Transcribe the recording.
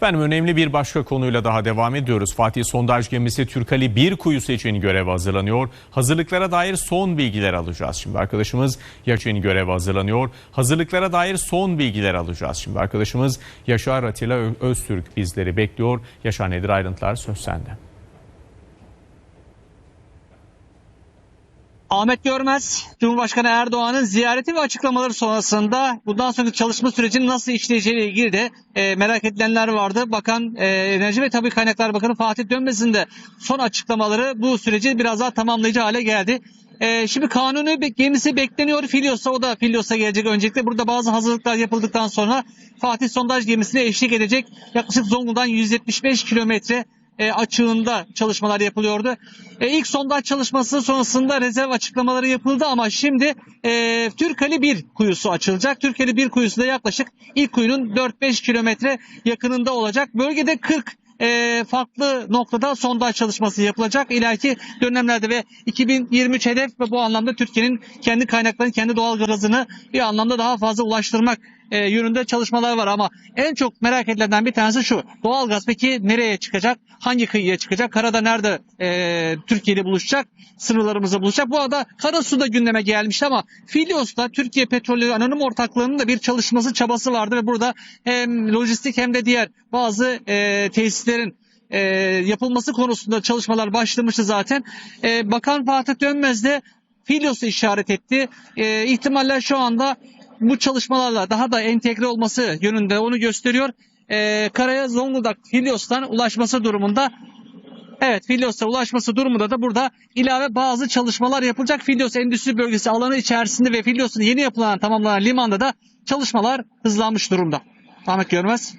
Efendim önemli bir başka konuyla daha devam ediyoruz. Fatih sondaj gemisi Türkali 1 kuyusu için görev hazırlanıyor. Hazırlıklara dair son bilgiler alacağız. Şimdi arkadaşımız Yaşin görev hazırlanıyor. Hazırlıklara dair son bilgiler alacağız. Şimdi arkadaşımız Yaşar Atilla Öztürk bizleri bekliyor. Yaşar nedir ayrıntılar söz sende. Ahmet Görmez, Cumhurbaşkanı Erdoğan'ın ziyareti ve açıklamaları sonrasında bundan sonraki çalışma sürecinin nasıl işleyeceğiyle ilgili de e, merak edilenler vardı. Bakan e, Enerji ve Tabii Kaynaklar Bakanı Fatih Dönmez'in de son açıklamaları bu süreci biraz daha tamamlayıcı hale geldi. E, şimdi kanuni gemisi bekleniyor Filyos'a o da Filyos'a gelecek öncelikle. Burada bazı hazırlıklar yapıldıktan sonra Fatih sondaj gemisine eşlik edecek. Yaklaşık Zonguldak'tan 175 kilometre e, açığında çalışmalar yapılıyordu. E, ilk sondaj çalışması sonrasında rezerv açıklamaları yapıldı ama şimdi e, Türkali 1 kuyusu açılacak. Türkali 1 kuyusu da yaklaşık ilk kuyunun 4-5 kilometre yakınında olacak. Bölgede 40 e, farklı noktada sondaj çalışması yapılacak ileriki dönemlerde ve 2023 hedef ve bu anlamda Türkiye'nin kendi kaynaklarını, kendi doğal gazını bir anlamda daha fazla ulaştırmak e, yönünde çalışmalar var ama en çok merak edilen bir tanesi şu. Doğalgaz peki nereye çıkacak? Hangi kıyıya çıkacak? Karada nerede e, Türkiye ile buluşacak? Sınırlarımızda buluşacak. Bu arada Karasu'da gündeme gelmişti ama Filyos'ta Türkiye Petrolleri Anonim Ortaklığı'nın da bir çalışması çabası vardı ve burada hem lojistik hem de diğer bazı e, tesislerin e, yapılması konusunda çalışmalar başlamıştı zaten. E, Bakan Fatih Dönmez de Filyos'u işaret etti. E, ihtimaller şu anda bu çalışmalarla daha da entegre olması yönünde onu gösteriyor. E, karaya Zonguldak Filyos'tan ulaşması durumunda Evet Filyos'a ulaşması durumunda da burada ilave bazı çalışmalar yapılacak. Filyos Endüstri Bölgesi alanı içerisinde ve Filyos'un yeni yapılan tamamlanan limanda da çalışmalar hızlanmış durumda. Ahmet Görmez.